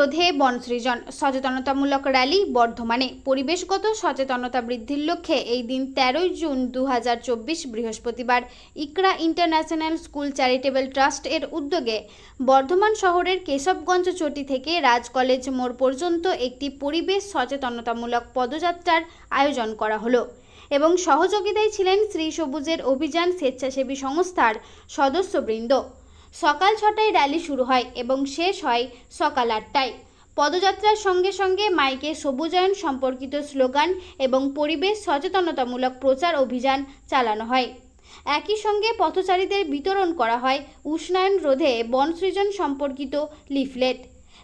রোধে বনসৃজন সচেতনতামূলক র্যালি বর্ধমানে। পরিবেশগত সচেতনতা বৃদ্ধির লক্ষ্যে এই দিন তেরোই জুন দু হাজার চব্বিশ বৃহস্পতিবার Iqra international school charitable trust এর উদ্যোগে বর্ধমান শহরের কেশবগঞ্জ চটি থেকে রাজ কলেজ মোড় পর্যন্ত একটি পরিবেশ সচেতনতামূলক পদযাত্রার আয়োজন করা হলো এবং সহযোগিতায় ছিলেন শ্রী সবুজের অভিযান স্বেচ্ছাসেবী সংস্থার সদস্যবৃন্দ। সকাল ছটায় র্যালি শুরু হয় এবং শেষ হয় সকাল আটটায়। পদযাত্রার সঙ্গে সঙ্গে মাইকে সবুজায়ন সম্পর্কিত স্লোগান এবং পরিবেশ সচেতনতামূলক প্রচার অভিযান চালানো হয়। একই সঙ্গে পথচারীদের বিতরণ করা হয় উষ্ণায়ন রোধে বনসৃজন সম্পর্কিত লিফলেট।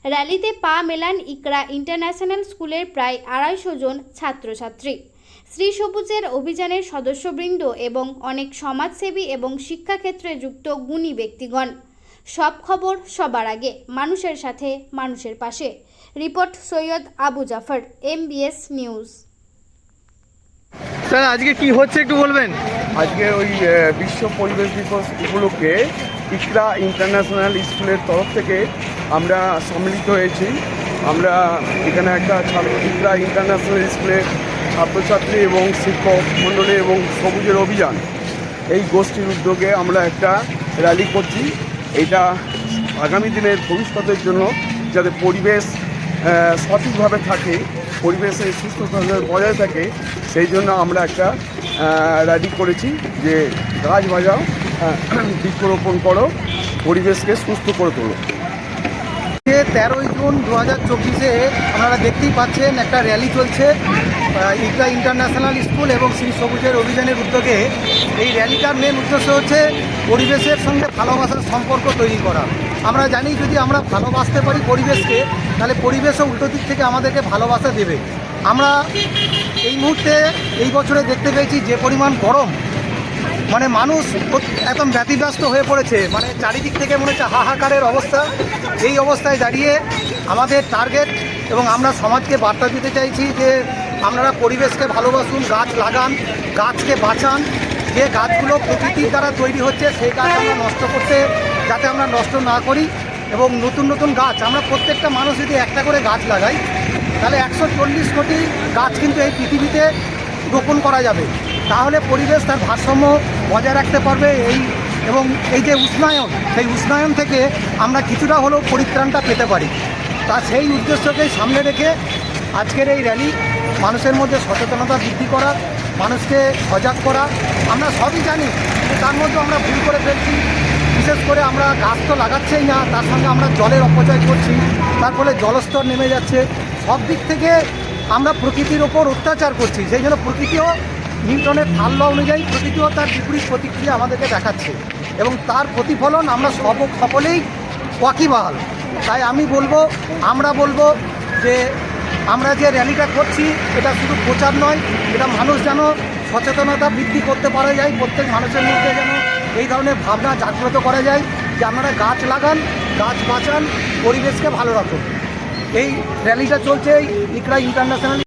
র্যালিতে পা মেলান ইকরা ইন্টারন্যাশনাল স্কুলের প্রায় আড়াইশো জন ছাত্রছাত্রী। শ্রী সবুজের অভিযানের সদস্যবৃন্দ এবং অনেক সমাজসেবী এবং শিক্ষাক্ষেত্রে যুক্ত গুণী ব্যক্তিগণ। সব খবর সবার আগে মানুষের সাথে মানুষের পাশে। Report Syed Abu Jafar MBS news. Sir আজকে কি হচ্ছে একটু বলবেন? আজকে ওই বিশ্ব পরিবেশ দিবস উপলক্ষে ইকরা ইন্টারন্যাশনাল স্কুলের তরফ থেকে আমরা সম্মিলিত হয়েছি। আমরা এখানে একটা ছাত্র ইকরা ইন্টারন্যাশনাল স্কুলের ছাত্রছাত্রী এবং শিক্ষক মণ্ডলী এবং সবুজের অভিযান। এই গোষ্ঠীর উদ্যোগে আমরা একটা র্যালি করছি। এটা আগামী দিনের ভবিষ্যতের জন্য যাতে পরিবেশ সঠিকভাবে থাকে, পরিবেশের সুস্থতা বজায় থাকে, সেই জন্য আমরা একটা র্যালি করেছি যে গাছ বাজাও বৃক্ষরোপণ করো, পরিবেশকে সুস্থ করে তোলো। তেরোই জুন দু হাজার চব্বিশে আপনারা দেখতেই পাচ্ছেন একটা র্যালি চলছে ইকরা ইন্টারন্যাশনাল স্কুল এবং শ্রী সবুজের অভিযানের উদ্যোগে। এই র্যালিটার মেন উদ্দেশ্য হচ্ছে পরিবেশের সঙ্গে ভালোবাসার সম্পর্ক তৈরি করা। আমরা জানি যদি আমরা ভালোবাসতে পারি পরিবেশকে, তাহলে পরিবেশও উল্টো দিক থেকে আমাদেরকে ভালোবাসা দেবে। আমরা এই মুহূর্তে, এই বছরে দেখতে পেয়েছি যে পরিমাণ গরম মানে মানুষ একদম ব্যতিব্যস্ত হয়ে পড়েছে। মানে চারিদিক থেকে মনে হচ্ছে হাহাকারের অবস্থা। এই অবস্থায় দাঁড়িয়ে আমাদের টার্গেট এবং আমরা সমাজকে বার্তা দিতে চাইছি যে আপনারা পরিবেশকে ভালোবাসুন, গাছ লাগান, গাছকে বাঁচান। যে গাছগুলো প্রকৃতির দ্বারা তৈরি হচ্ছে, সেই গাছ আমরা নষ্ট করতে, যাতে আমরা নষ্ট না করি এবং নতুন নতুন গাছ। আমরা প্রত্যেকটা মানুষ যদি একটা করে গাছ লাগাই, তাহলে একশো চল্লিশ কোটি গাছ কিন্তু এই পৃথিবীতে রোপণ করা যাবে। তাহলে পরিবেশ তার ভারসাম্য বজায় রাখতে পারবে এই এবং এই যে উষ্ণায়ন, সেই উষ্ণায়ন থেকে আমরা কিছুটা হলেও পরিত্রাণটা পেতে পারি। তা সেই উদ্দেশ্যকেই সামনে রেখে আজকের এই র্যালি মানুষের মধ্যে সচেতনতা বৃদ্ধি করা, মানুষকে সজাগ করা। আমরা সবই জানি তার মধ্যে আমরা ভুল করে ফেলছি। বিশেষ করে আমরা গাছ তো লাগাচ্ছেই না, তার সঙ্গে আমরা জলের অপচয় করছি, তার ফলে জলস্তর নেমে যাচ্ছে। সব দিক থেকে আমরা প্রকৃতির ওপর অত্যাচার করছি, সেই জন্য প্রকৃতিও নিউটনের ঠাল্লা অনুযায়ী প্রকৃতিও তার বিপরীত প্রতিক্রিয়া আমাদেরকে দেখাচ্ছে। এবং তার প্রতিফলন আমরা সব সকলেই ওয়াকিবহাল। তাই আমি বলব, আমরা বলব যে আমরা যে র্যালিটা করছি, এটা শুধু প্রচার নয়, এটা মানুষ যেন সচেতনতা বৃদ্ধি করতে পারা যায়, প্রত্যেক মানুষের মধ্যে যেন এই ধরনের ভাবনা জাগ্রত করা যায় যে আপনারা গাছ লাগান, গাছ বাঁচান, পরিবেশকে ভালো রাখুন। এই র্যালিটা চলছে ইকরা ইন্টারন্যাশনাল